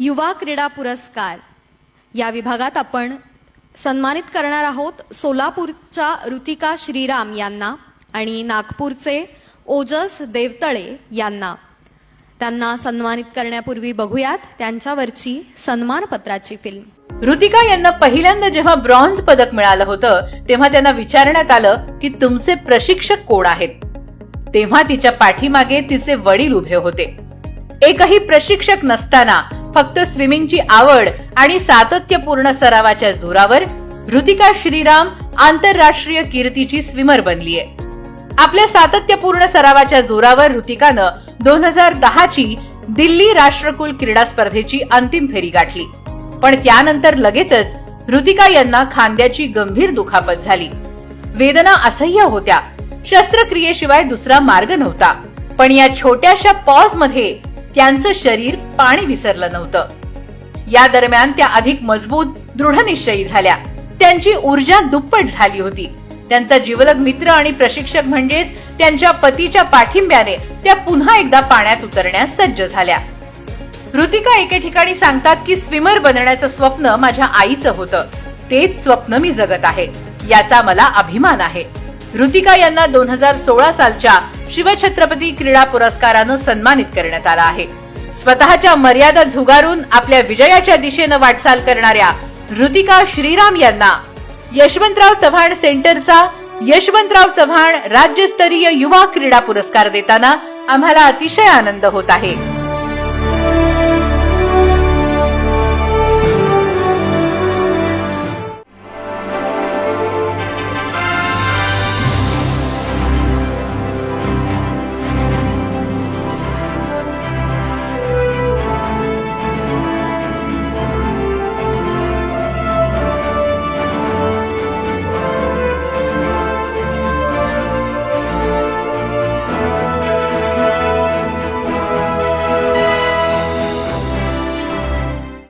युवा क्रीडा पुरस्कार. या विभागात आपण सन्मानित करणार आहोत सोलापूरच्या ऋतिका श्रीराम यांना आणि नागपूरचे ओजस देवतळे यांना. त्यांना सन्मानित करण्यापूर्वी बघूयात त्यांच्यावरची सन्मानपत्राची फिल्म ऋतिका यांना पहिल्यांदा जेव्हा ब्रॉन्झ पदक मिळालं होतं तेव्हा त्यांना विचारण्यात आलं की तुमचे प्रशिक्षक कोण आहेत? तेव्हा तिच्या पाठीमागे तिचे वडील उभे होते. एकही प्रशिक्षक नसताना फक्त स्विमिंगची आवड आणि सातत्यपूर्ण सरावाच्या जोरावर ऋतिका श्रीराम आंतरराष्ट्रीय कीर्तीची स्विमर बनलीय. आपल्या सातत्यपूर्ण सरावाच्या जोरावर ऋतिकानं दोन हजार दहाची दिल्ली राष्ट्रकुल क्रीडा स्पर्धेची अंतिम फेरी गाठली. पण त्यानंतर लगेचच ऋतिका यांना खांद्याची गंभीर दुखापत झाली. वेदना असह्य होत्या. शस्त्रक्रियेशिवाय दुसरा मार्ग नव्हता. पण या छोट्याशा पॉजमध्ये त्यांचं शरीर पाणी विसरलं नव्हतं. या दरम्यान त्या अधिक मजबूत दृढनिश्चयी झाल्या. त्यांची ऊर्जा दुप्पट झाली होती. त्यांचा जीवलग मित्र आणि प्रशिक्षक म्हणजेच त्यांच्या पतीच्या पाठिंब्याने त्या पुन्हा एकदा पाण्यात उतरण्यास सज्ज झाल्या. ऋतिका एके ठिकाणी सांगतात की स्विमर बनण्याचं स्वप्न माझ्या आईचं होतं. तेच स्वप्न मी जगत आहे. याचा मला अभिमान आहे. ऋतिका यांना दोन हजार सोळा सालच्या शिवछत्रपती क्रीडा पुरस्कारानं सन्मानित करण्यात आला आहे. स्वतःच्या मर्यादा झुगारून आपल्या विजयाच्या दिशेनं वाटचाल करणाऱ्या ऋतिका श्रीराम यांना यशवंतराव चव्हाण सेंटरचा यशवंतराव चव्हाण राज्यस्तरीय युवा क्रीडा पुरस्कार देताना आम्हाला अतिशय आनंद होत आहे.